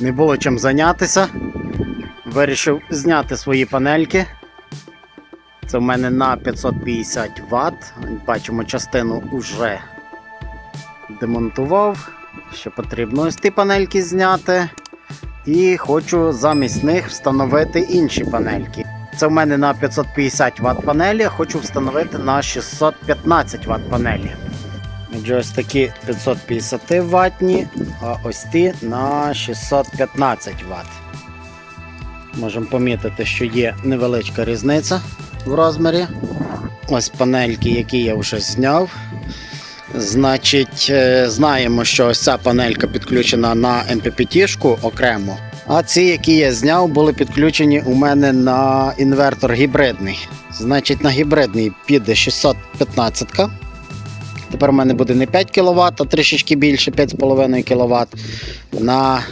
Не було чим зайнятися. Вирішив зняти свої панельки. Це в мене на 550 Вт. Бачимо, частину вже демонтував. Ще потрібно ось ті панельки зняти. І хочу замість них встановити інші панельки. Це в мене на 550 Вт панелі, хочу встановити на 615 Вт панелі. Отже, ось такі 550 ватні, а ось ті на 615 Вт. Можемо помітити, що є невеличка різниця в розмірі. Ось панельки, які я вже зняв. Значить, е, знаємо, що ось ця панелька підключена на MPPT-шку окремо. А ці, які я зняв, були підключені у мене на інвертор гібридний. Значить, на гібридний піде 615. Тепер у мене буде не 5 кВт, а трішечки більше 5,5 кВт. На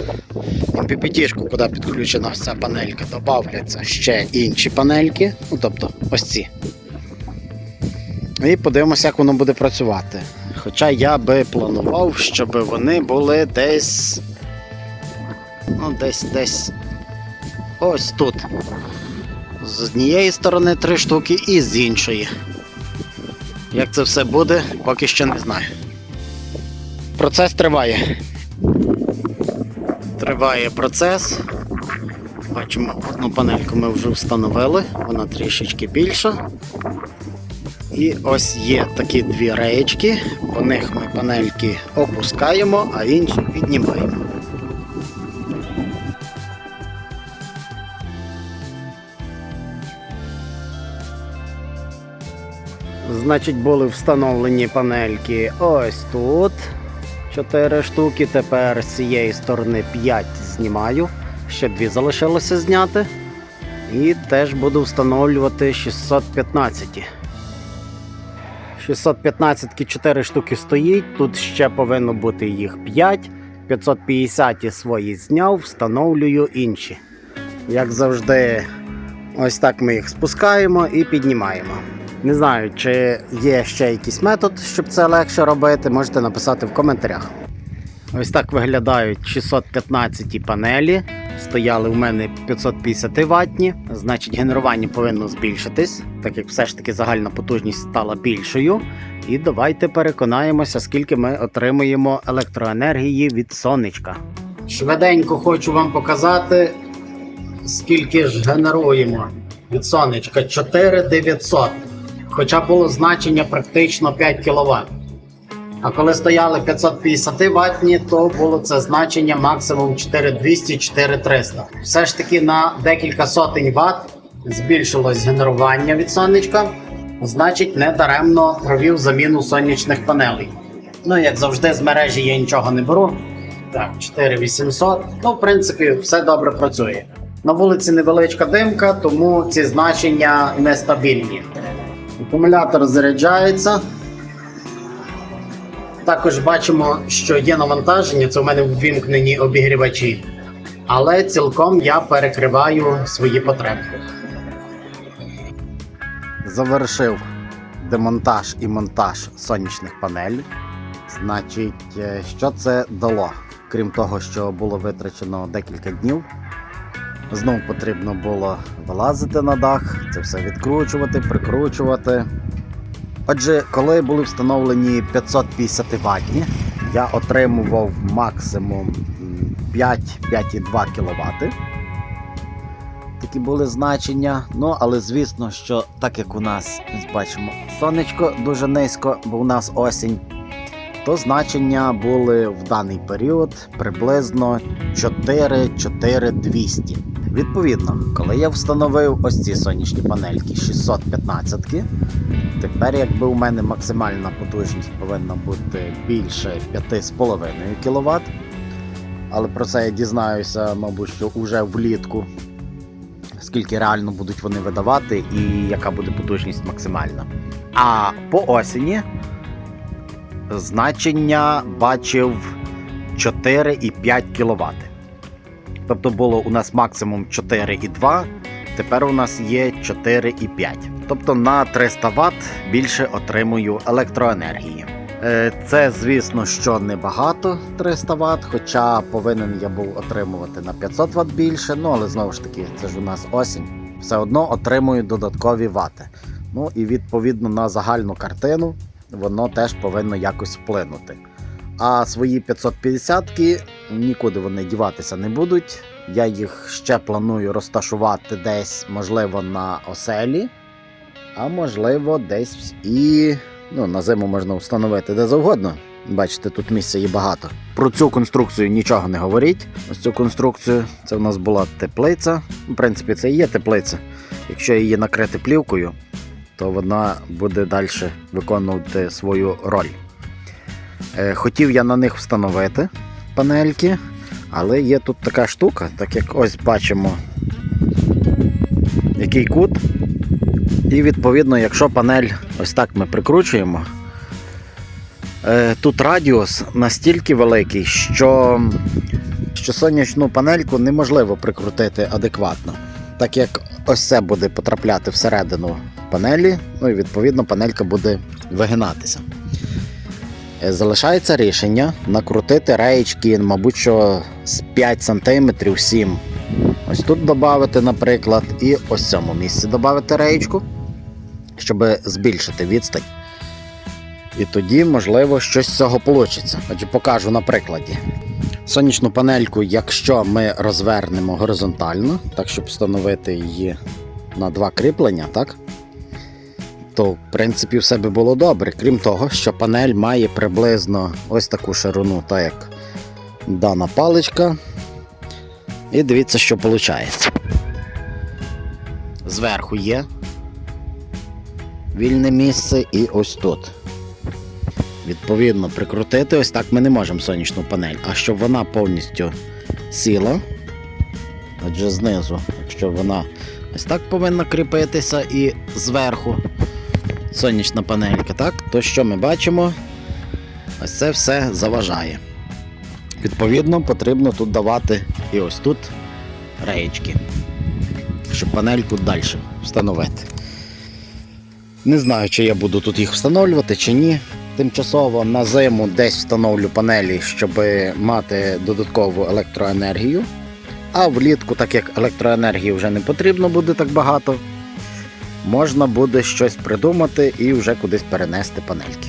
MPPT-шку, куди підключена ця панелька, додавляться ще інші панельки. Ну, тобто ось ці. І подивимося, як воно буде працювати. Хоча я би планував, щоб вони були десь. Ну, десь десь. Ось тут. З однієї сторони три штуки і з іншої. Як це все буде, поки що не знаю. Процес триває. Триває процес. Бачимо, одну панельку ми вже встановили, вона трішечки більша. І ось є такі дві реєчки, по них ми панельки опускаємо, а інші піднімаємо. Значить, були встановлені панельки ось тут. 4 штуки. Тепер з цієї сторони 5 знімаю. Ще дві залишилося зняти. І теж буду встановлювати 615. 615 4 штуки стоїть, тут ще повинно бути їх 5. 550 свої зняв, встановлюю інші. Як завжди, ось так ми їх спускаємо і піднімаємо. Не знаю, чи є ще якийсь метод, щоб це легше робити, можете написати в коментарях. Ось так виглядають 615 панелі. Стояли у мене 550 ватні, значить генерування повинно збільшитись, так як все ж таки загальна потужність стала більшою. І давайте переконаємося, скільки ми отримуємо електроенергії від сонечка. Швиденько хочу вам показати, скільки ж генеруємо від сонечка 4900. Хоча було значення практично 5 кВт. А коли стояли 550 ватні, то було це значення максимум 4200-4300. Все ж таки на декілька сотень ватт збільшилось генерування від сонечка. Значить, не даремно провів заміну сонячних панелей. Ну, як завжди, з мережі я нічого не беру. Так, 4800. Ну, в принципі, все добре працює. На вулиці невеличка димка, тому ці значення нестабільні. Акумулятор заряджається. Також бачимо, що є навантаження, це у мене ввімкнені обігрівачі. Але цілком я перекриваю свої потреби. Завершив демонтаж і монтаж сонячних панелей. Значить, е, що це дало? Крім того, що було витрачено декілька днів. Знову потрібно було вилазити на дах, це все відкручувати, прикручувати. Отже, коли були встановлені 550 ватні, я отримував максимум 5-5,2 кВт. Такі були значення. Ну, але звісно, що так як у нас бачимо сонечко дуже низько, бо у нас осінь, то значення були в даний період приблизно 4-4200. Відповідно, коли я встановив ось ці сонячні панельки 615, тепер якби у мене максимальна потужність повинна бути більше 5,5 кВт. Але про це я дізнаюся, мабуть, що вже влітку, скільки реально будуть вони видавати і яка буде потужність максимальна. А по осені значення бачив 4,5 кВт. Тобто було у нас максимум 4,2, тепер у нас є 4,5. Тобто на 300 Вт більше отримую електроенергії. Е, Це, звісно, що небагато 300 Вт, хоча повинен я був отримувати на 500 Вт більше. Ну але знову ж таки, це ж у нас осінь. Все одно отримую додаткові вати. Ну і відповідно на загальну картину воно теж повинно якось вплинути. А свої 550-ки нікуди вони діватися не будуть. Я їх ще планую розташувати десь, можливо, на оселі, а можливо, десь і ну, на зиму можна встановити де завгодно. Бачите, тут місця є багато. Про цю конструкцію нічого не говоріть. Ось цю конструкцію. Це в нас була теплиця. В принципі, це і є теплиця. Якщо її накрити плівкою, то вона буде далі виконувати свою роль. Е, Хотів я на них встановити панельки, але є тут така штука, так як ось бачимо, який кут. І відповідно, якщо панель ось так ми прикручуємо, е, тут радіус настільки великий, що, що сонячну панельку неможливо прикрутити адекватно, так як ось це буде потрапляти всередину панелі, ну і відповідно панелька буде вигинатися. Залишається рішення накрутити реєчки, мабуть, що з 5 см 7 Ось тут додати, наприклад, і ось в цьому місці додати реєчку, щоб збільшити відстань. І тоді, можливо, щось з цього вийде. Отже, покажу на прикладі. Сонячну панельку, якщо ми розвернемо горизонтально, так щоб встановити її на два кріплення, так? То в принципі все би було добре. Крім того, що панель має приблизно ось таку ширину, так як дана паличка. І дивіться, що виходить. Зверху є вільне місце і ось тут. Відповідно, прикрутити ось так ми не можемо сонячну панель. А щоб вона повністю сіла, адже знизу, якщо вона ось так повинна кріпитися і зверху сонячна панелька, так, то що ми бачимо? Ось це все заважає. Відповідно, потрібно тут давати і ось тут реєчки, щоб панельку далі встановити. Не знаю, чи я буду тут їх встановлювати, чи ні. Тимчасово на зиму десь встановлю панелі, щоб мати додаткову електроенергію. А влітку, так як електроенергії вже не потрібно буде так багато, можна буде щось придумати і вже кудись перенести панельки.